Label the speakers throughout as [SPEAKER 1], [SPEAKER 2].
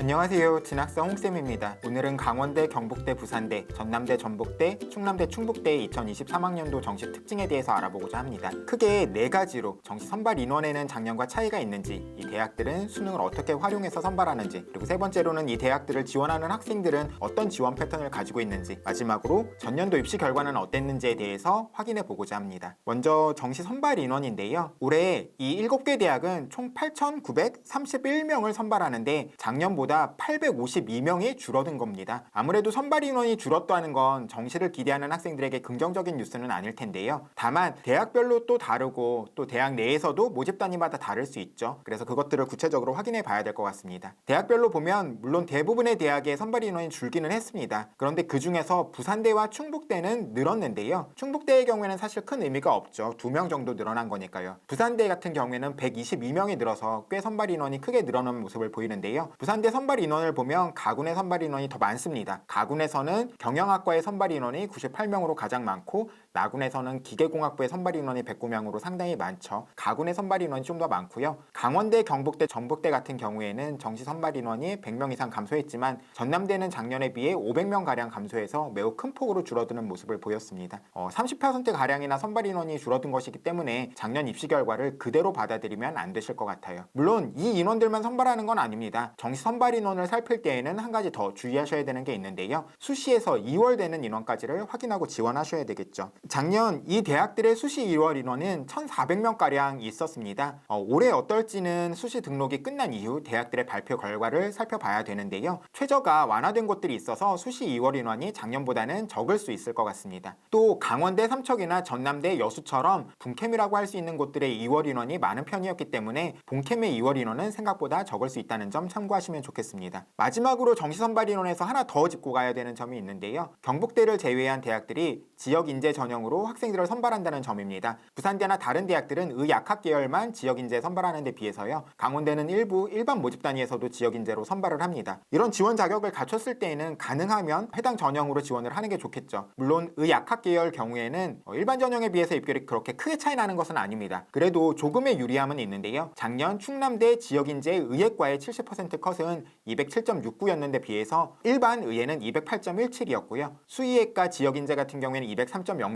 [SPEAKER 1] 안녕하세요. 진학성 홍쌤입니다. 오늘은 강원대, 경북대, 부산대, 전남대, 전북대, 충남대, 충북대 2023학년도 정시 특징에 대해서 알아보고자 합니다. 크게 네 가지로 정시 선발 인원에는 작년과 차이가 있는지, 이 대학들은 수능을 어떻게 활용해서 선발하는지, 그리고 세 번째로는 이 대학들을 지원하는 학생들은 어떤 지원 패턴을 가지고 있는지, 마지막으로 전년도 입시 결과는 어땠는지에 대해서 확인해 보고자 합니다. 먼저 정시 선발 인원인데요. 올해 이 7개 대학은 총 8,931명을 선발하는데 작년보다 852명이 줄어든 겁니다. 아무래도 선발 인원이 줄었다는 건 정시를 기대하는 학생들에게 긍정적인 뉴스는 아닐 텐데요. 다만 대학별로 또 다르고 또 대학 내에서도 모집 단위마다 다를 수 있죠. 그래서 그것들을 구체적으로 확인해 봐야 될 것 같습니다. 대학별로 보면 물론 대부분의 대학의 선발 인원이 줄기는 했습니다. 그런데 그 중에서 부산대와 충북대는 늘었는데요. 충북대의 경우에는 사실 큰 의미가 없죠. 두 명 정도 늘어난 거니까요. 부산대 같은 경우에는 122명이 늘어서 꽤 선발 인원이 크게 늘어난 모습을 보이는데요. 부산대 선발 인원을 보면 가군의 선발 인원이 더 많습니다. 가군에서는 경영학과의 선발 인원이 98명으로 가장 많고 나군에서는 기계공학부의 선발 인원이 109명으로 상당히 많죠. 가군의 선발 인원이 좀 더 많고요. 강원대, 경북대, 전북대 같은 경우에는 정시 선발 인원이 100명 이상 감소했지만 전남대는 작년에 비해 500명 가량 감소해서 매우 큰 폭으로 줄어드는 모습을 보였습니다. 어, 30% 가량이나 선발 인원이 줄어든 것이기 때문에 작년 입시 결과를 그대로 받아들이면 안 되실 것 같아요. 물론 이 인원들만 선발하는 건 아닙니다. 정시 선발 인원을 살필 때에는 한 가지 더 주의하셔야 되는 게 있는데요. 수시에서 2월 되는 인원까지를 확인하고 지원하셔야 되겠죠. 작년 이 대학들의 수시 2월 인원은 1,400명 가량 있었습니다. 어, 올해 어떨지는 수시 등록이 끝난 이후 대학들의 발표 결과를 살펴봐야 되는데요. 최저가 완화된 곳들이 있어서 수시 2월 인원이 작년보다는 적을 수 있을 것 같습니다. 또 강원대 삼척이나 전남대 여수처럼 분캠이라고 할 수 있는 곳들의 2월 인원이 많은 편이었기 때문에 본캠의 2월 인원은 생각보다 적을 수 있다는 점 참고하시면 좋겠습니다. 마지막으로 정시 선발 인원에서 하나 더 짚고 가야 되는 점이 있는데요. 경북대를 제외한 대학들이 지역 인재 전형 으로 학생들을 선발한다는 점입니다. 부산대나 다른 대학들은 의약학 계열만 지역 인재 선발하는 데 비해서요. 강원대는 일부 일반 모집 단위에서도 지역 인재로 선발을 합니다. 이런 지원 자격을 갖췄을 때에는 가능하면 해당 전형으로 지원을 하는 게 좋겠죠. 물론 의약학 계열 경우에는 어, 일반 전형에 비해서 입결이 그렇게 크게 차이 나는 것은 아닙니다. 그래도 조금의 유리함은 있는데요. 작년 충남대 지역 인재 의예과의 70% 컷은 207.69였는데 비해서 일반 의예는 208.17이었고요. 수의예과 지역 인재 같은 경우에는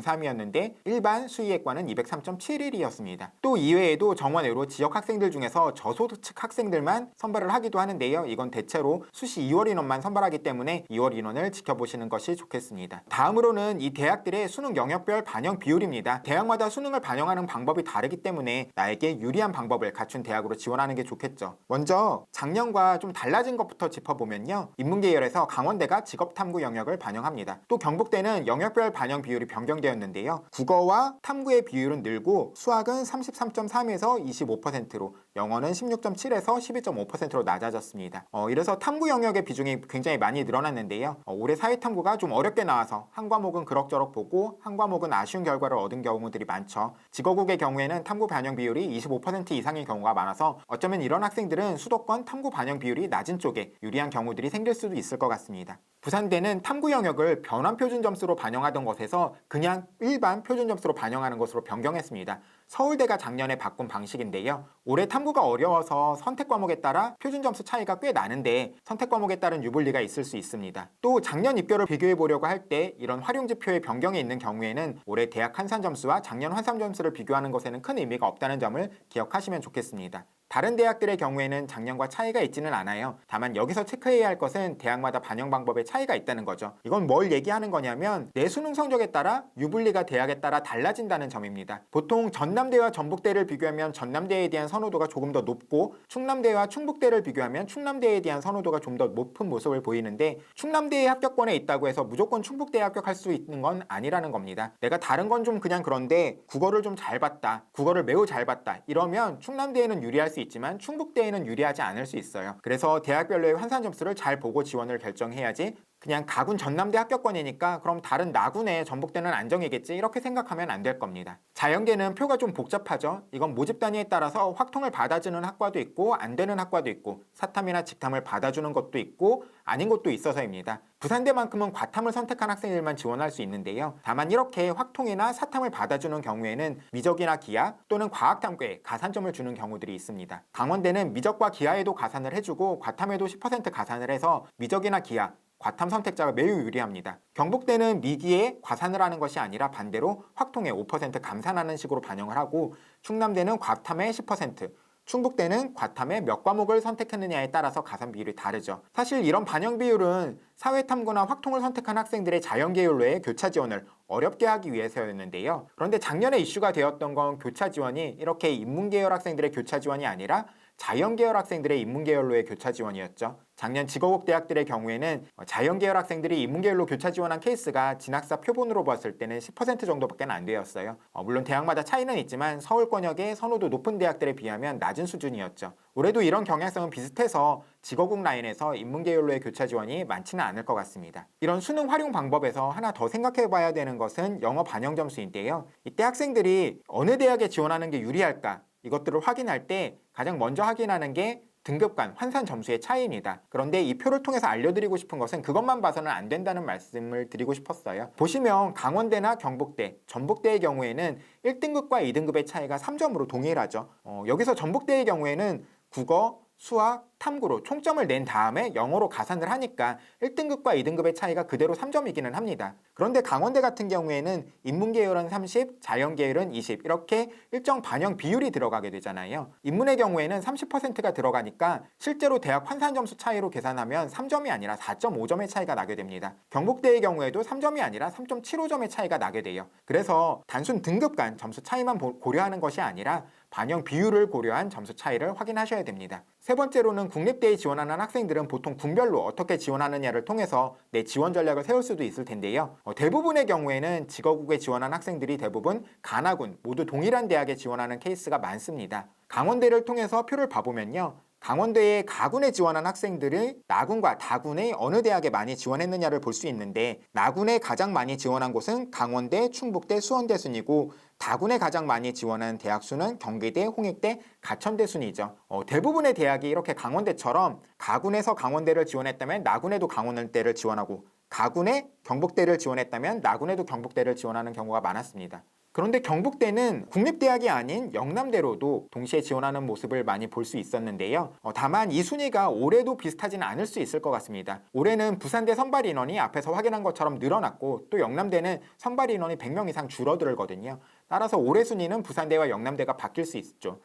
[SPEAKER 1] 203.03이었는데 일반 수의예과는 203.71이었습니다. 또 이외에도 정원 외로 지역 학생들 중에서 저소득 학생들만 선발을 하기도 하는데요. 이건 대체로 수시 2월 인원만 선발하기 때문에 2월 인원을 지켜보시는 것이 좋겠습니다. 다음으로는 이 대학들의 수능 영역별 반영 비율입니다. 대학마다 수능을 반영하는 방법이 다르기 때문에 나에게 유리한 방법을 갖춘 대학으로 지원하는 게 좋겠죠. 먼저 작년과 좀 달라진 것부터 짚어보면요. 인문계열에서 강원대가 직업탐구 영역을 반영합니다. 또 경북대는 영역별 반영 비율이 변경되 었는데요. 국어와 탐구의 비율은 늘고 수학은 33.3에서 25%로 영어는 16.7에서 12.5%로 낮아졌습니다. 어, 이래서 탐구 영역의 비중이 굉장히 많이 늘어났는데요. 어, 올해 사회탐구가 좀 어렵게 나와서 한 과목은 그럭저럭 보고 한 과목은 아쉬운 결과를 얻은 경우들이 많죠. 직어국의 경우에는 탐구 반영 비율이 25% 이상인 경우가 많아서 어쩌면 이런 학생들은 수도권 탐구 반영 비율이 낮은 쪽에 유리한 경우들이 생길 수도 있을 것 같습니다. 부산대는 탐구 영역을 변환 표준 점수로 반영하던 것에서 그냥 일반 표준 점수로 반영하는 것으로 변경했습니다. 서울대가 작년에 바꾼 방식인데요. 올해 탐구가 어려워서 선택 과목에 따라 표준 점수 차이가 꽤 나는데 선택 과목에 따른 유불리가 있을 수 있습니다. 또 작년 입결을 비교해 보려고 할 때 이런 활용 지표의 변경이 있는 경우에는 올해 대학 환산 점수와 작년 환산 점수를 비교하는 것에는 큰 의미가 없다는 점을 기억하시면 좋겠습니다. 다른 대학들의 경우에는 작년과 차이가 있지는 않아요. 다만 여기서 체크해야 할 것은 대학마다 반영 방법에 차이가 있다는 거죠. 이건 뭘 얘기하는 거냐면 내 수능 성적에 따라 유불리가 대학에 따라 달라진다는 점입니다. 보통 전남대와 전북대를 비교하면 전남대에 대한 선호도가 조금 더 높고 충남대와 충북대를 비교하면 충남대에 대한 선호도가 좀 더 높은 모습을 보이는데 충남대의 합격권에 있다고 해서 무조건 충북대에 합격할 수 있는 건 아니라는 겁니다. 내가 다른 건 좀 그냥 그런데 국어를 좀 잘 봤다. 국어를 매우 잘 봤다. 이러면 충남대에는 유리할 수 있지만 충북대에는 유리하지 않을 수 있어요. 그래서 대학별로의 환산 점수를 잘 보고 지원을 결정해야지 그냥 가군 전남대 합격권이니까 그럼 다른 나군의 전북대는 안정이겠지 이렇게 생각하면 안 될 겁니다. 자연계는 표가 좀 복잡하죠. 이건 모집 단위에 따라서 확통을 받아주는 학과도 있고 안 되는 학과도 있고 사탐이나 직탐을 받아주는 것도 있고 아닌 것도 있어서입니다. 부산대만큼은 과탐을 선택한 학생들만 지원할 수 있는데요. 다만 이렇게 확통이나 사탐을 받아주는 경우에는 미적이나 기하 또는 과학탐과에 가산점을 주는 경우들이 있습니다. 강원대는 미적과 기하에도 가산을 해주고 과탐에도 10% 가산을 해서 미적이나 기하 과탐 선택자가 매우 유리합니다. 경북대는 미기에 과산을 하는 것이 아니라 반대로 확통에 5% 감산하는 식으로 반영을 하고 충남대는 과탐에 10%, 충북대는 과탐에 몇 과목을 선택했느냐에 따라서 가산 비율이 다르죠. 사실 이런 반영 비율은 사회탐구나 확통을 선택한 학생들의 자연계열로의 교차 지원을 어렵게 하기 위해서였는데요. 그런데 작년에 이슈가 되었던 건 교차 지원이 이렇게 인문계열 학생들의 교차 지원이 아니라 자연계열 학생들의 인문계열로의 교차 지원이었죠. 작년 직업국 대학들의 경우에는 자연계열 학생들이 인문계열로 교차 지원한 케이스가 진학사 표본으로 봤을 때는 10% 정도밖에 안 되었어요. 어, 물론 대학마다 차이는 있지만 서울권역의 선호도 높은 대학들에 비하면 낮은 수준이었죠. 올해도 이런 경향성은 비슷해서 직업국 라인에서 인문계열로의 교차 지원이 많지는 않을 것 같습니다. 이런 수능 활용 방법에서 하나 더 생각해 봐야 되는 것은 영어 반영 점수인데요. 이때 학생들이 어느 대학에 지원하는 게 유리할까? 이것들을 확인할 때 가장 먼저 확인하는 게 등급 간 환산 점수의 차이입니다. 그런데 이 표를 통해서 알려드리고 싶은 것은 그것만 봐서는 안 된다는 말씀을 드리고 싶었어요. 보시면 강원대나 경북대, 전북대의 경우에는 1등급과 2등급의 차이가 3점으로 동일하죠. 어, 여기서 전북대의 경우에는 국어, 수학, 탐구로 총점을 낸 다음에 영어로 가산을 하니까 1등급과 2등급의 차이가 그대로 3점이기는 합니다. 그런데 강원대 같은 경우에는 인문계열은 30, 자연계열은 20 이렇게 일정 반영 비율이 들어가게 되잖아요. 인문의 경우에는 30%가 들어가니까 실제로 대학 환산 점수 차이로 계산하면 3점이 아니라 4.5점의 차이가 나게 됩니다. 경북대의 경우에도 3점이 아니라 3.75점의 차이가 나게 돼요. 그래서 단순 등급 간 점수 차이만 보- 고려하는 것이 아니라 반영 비율을 고려한 점수 차이를 확인하셔야 됩니다. 세 번째로는 국립대에 지원하는 학생들은 보통 군별로 어떻게 지원하느냐를 통해서 내 지원 전략을 세울 수도 있을 텐데요. 어, 대부분의 경우에는 직업국에 지원한 학생들이 대부분 가나군 모두 동일한 대학에 지원하는 케이스가 많습니다. 강원대를 통해서 표를 봐보면요. 강원대에 가군에 지원한 학생들을 나군과 다군의 어느 대학에 많이 지원했느냐를 볼 수 있는데 나군에 가장 많이 지원한 곳은 강원대, 충북대, 수원대 순이고 다군에 가장 많이 지원한 대학 수는 경기대, 홍익대, 가천대 순이죠. 어, 대부분의 대학이 이렇게 강원대처럼 가군에서 강원대를 지원했다면 나군에도 강원대를 지원하고 가군에 경북대를 지원했다면 나군에도 경북대를 지원하는 경우가 많았습니다. 그런데 경북대는 국립대학이 아닌 영남대로도 동시에 지원하는 모습을 많이 볼 수 있었는데요. 어, 다만 이 순위가 올해도 비슷하지는 않을 수 있을 것 같습니다. 올해는 부산대 선발 인원이 앞에서 확인한 것처럼 늘어났고 또 영남대는 선발 인원이 100명 이상 줄어들거든요. 따라서 올해 순위는 부산대와 영남대가 바뀔 수 있죠.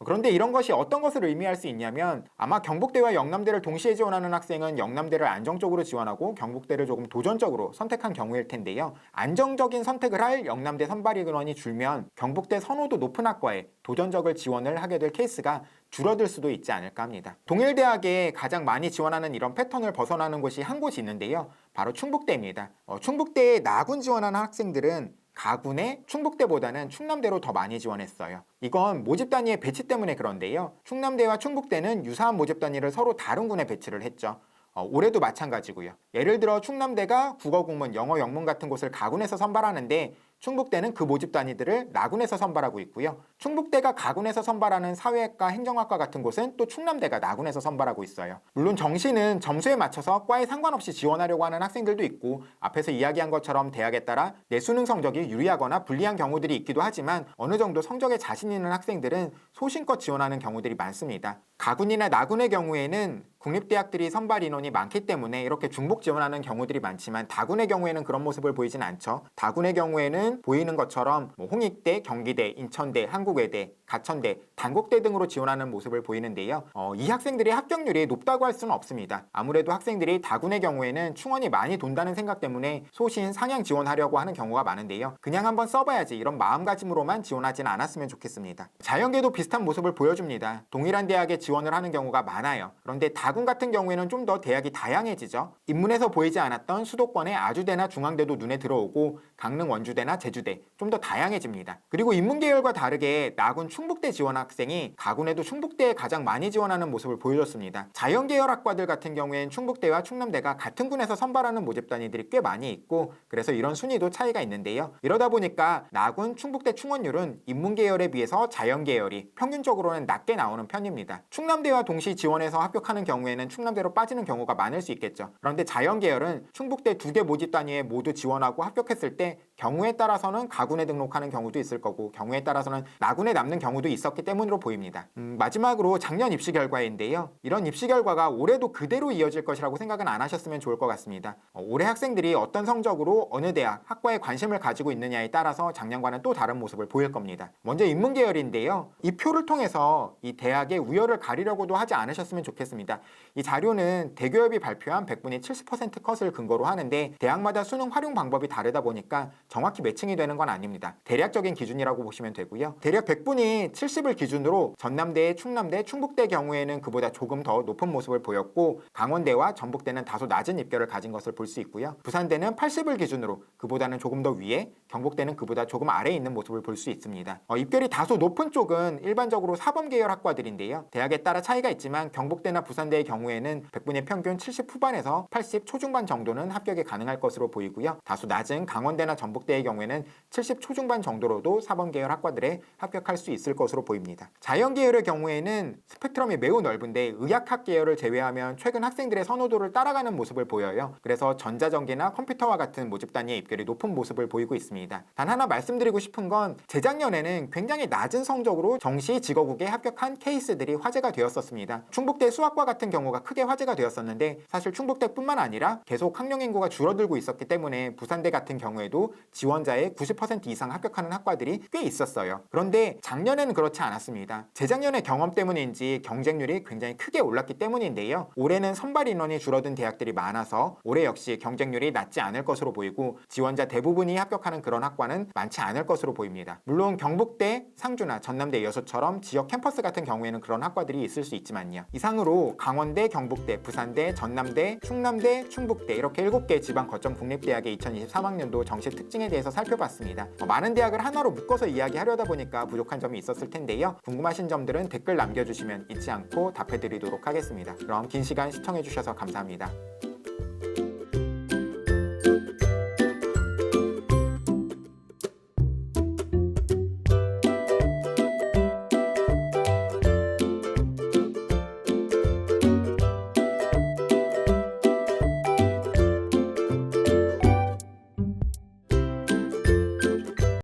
[SPEAKER 1] 그런데 이런 것이 어떤 것을 의미할 수 있냐면 아마 경북대와 영남대를 동시에 지원하는 학생은 영남대를 안정적으로 지원하고 경북대를 조금 도전적으로 선택한 경우일 텐데요. 안정적인 선택을 할 영남대 선발 인원이 줄면 경북대 선호도 높은 학과에 도전적을 지원을 하게 될 케이스가 줄어들 수도 있지 않을까 합니다. 동일 대학에 가장 많이 지원하는 이런 패턴을 벗어나는 곳이 한 곳이 있는데요. 바로 충북대입니다. 어, 충북대에 나군 지원하는 학생들은 가군의 충북대보다는 충남대로 더 많이 지원했어요. 이건 모집 단위의 배치 때문에 그런데요. 충남대와 충북대는 유사한 모집 단위를 서로 다른 군에 배치를 했죠. 어, 올해도 마찬가지고요. 예를 들어 충남대가 국어 국문, 영어 영문 같은 곳을 가군에서 선발하는데 충북대는 그 모집 단위들을 나군에서 선발하고 있고요. 충북대가 가군에서 선발하는 사회학과, 행정학과 같은 곳은 또 충남대가 나군에서 선발하고 있어요. 물론 정시는 점수에 맞춰서 과에 상관없이 지원하려고 하는 학생들도 있고 앞에서 이야기한 것처럼 대학에 따라 내 수능 성적이 유리하거나 불리한 경우들이 있기도 하지만 어느 정도 성적에 자신 있는 학생들은 소신껏 지원하는 경우들이 많습니다. 가군이나 나군의 경우에는 국립대학들이 선발 인원이 많기 때문에 이렇게 중복 지원하는 경우들이 많지만 다군의 경우에는 그런 모습을 보이진 않죠. 다군의 경우에는 보이는 것처럼 뭐 홍익대, 경기대, 인천대, 한국외대, 가천대, 단국대 등으로 지원하는 모습을 보이는데요. 어, 이 학생들의 합격률이 높다고 할 수는 없습니다. 아무래도 학생들이 다군의 경우에는 충원이 많이 돈다는 생각 때문에 소신 상향 지원하려고 하는 경우가 많은데요. 그냥 한번 써봐야지 이런 마음가짐으로만 지원하지는 않았으면 좋겠습니다. 자연계도 비슷한 모습을 보여줍니다. 동일한 대학에 지원을 하는 경우가 많아요. 그런데 다군 같은 경우에는 좀 더 대학이 다양해지죠. 인문에서 보이지 않았던 수도권의 아주대나 중앙대도 눈에 들어오고 강릉 원주대나 제주대 좀 더 다양해집니다. 그리고 인문계열과 다르게 나군 충북대 지원한 학생이 가군에도 충북대에 가장 많이 지원하는 모습을 보여줬습니다. 자연 계열 학과들 같은 경우엔 충북대와 충남대가 같은 군에서 선발하는 모집단위들이 꽤 많이 있고 그래서 이런 순위도 차이가 있는데요. 이러다 보니까 나군 충북대 충원율은 인문계열에 비해서 자연 계열이 평균적으로는 낮게 나오는 편입니다. 충남대와 동시 지원해서 합격하는 경우 에는 충남대로 빠지는 경우가 많을 수 있겠죠. 그런데 자연 계열은 충북대 두 개 모집 단위에 모두 지원하고 합격했을 때 경우에 따라서는 가군에 등록하는 경우도 있을 거고 경우에 따라서는 나군에 남는 경우도 있었기 때문으로 보입니다. 음, 마지막으로 작년 입시 결과인데요. 이런 입시 결과가 올해도 그대로 이어질 것이라고 생각은 안 하셨으면 좋을 것 같습니다. 어, 올해 학생들이 어떤 성적으로 어느 대학, 학과에 관심을 가지고 있느냐에 따라서 작년과는 또 다른 모습을 보일 겁니다. 먼저 인문 계열인데요. 이 표를 통해서 이 대학의 우열을 가리려고도 하지 않으셨으면 좋겠습니다. 이 자료는 대교협이 발표한 100분의 70% 컷을 근거로 하는데 대학마다 수능 활용 방법이 다르다 보니까 정확히 매칭이 되는 건 아닙니다. 대략적인 기준이라고 보시면 되고요. 대략 100분이 70을 기준으로 전남대, 충남대, 충북대 경우에는 그보다 조금 더 높은 모습을 보였고 강원대와 전북대는 다소 낮은 입결을 가진 것을 볼 수 있고요. 부산대는 80을 기준으로 그보다는 조금 더 위에, 경북대는 그보다 조금 아래에 있는 모습을 볼 수 있습니다. 어, 입결이 다소 높은 쪽은 일반적으로 사범 계열 학과들인데요. 대학에 따라 차이가 있지만 경북대나 부산대의 경우에는 100분의 평균 70 후반에서 80 초중반 정도는 합격이 가능할 것으로 보이고요. 다소 낮은 강원대나 전북 대의 경우에는 70 초중반 정도로도 사범 계열 학과들에 합격할 수 있을 것으로 보입니다. 자연 계열의 경우에는 스펙트럼이 매우 넓은데 의학학 계열을 제외하면 최근 학생들의 선호도를 따라가는 모습을 보여요. 그래서 전자전기나 컴퓨터와 같은 모집 단위의 입결이 높은 모습을 보이고 있습니다. 단 하나 말씀드리고 싶은 건 재작년에는 굉장히 낮은 성적으로 정시 직어국에 합격한 케이스들이 화제가 되었었습니다. 충북대 수학과 같은 경우가 크게 화제가 되었었는데 사실 충북대뿐만 아니라 계속 학령 인구가 줄어들고 있었기 때문에 부산대 같은 경우에도 지원자의 90% 이상 합격하는 학과들이 꽤 있었어요. 그런데 작년에는 그렇지 않았습니다. 재작년의 경험 때문인지 경쟁률이 굉장히 크게 올랐기 때문인데요. 올해는 선발 인원이 줄어든 대학들이 많아서 올해 역시 경쟁률이 낮지 않을 것으로 보이고 지원자 대부분이 합격하는 그런 학과는 많지 않을 것으로 보입니다. 물론 경북대, 상주나 전남대, 여수처럼 지역 캠퍼스 같은 경우에는 그런 학과들이 있을 수 있지만요. 이상으로 강원대, 경북대, 부산대, 전남대, 충남대, 충북대 이렇게 7개 지방 거점 국립대학의 2023학년도 정시 특징 에 대해서 살펴봤습니다. 어, 많은 대학을 하나로 묶어서 이야기하려다 보니까 부족한 점이 있었을 텐데요. 궁금하신 점들은 댓글 남겨주시면 잊지 않고 답해드리도록 하겠습니다. 그럼 긴 시간 시청해주셔서 감사합니다.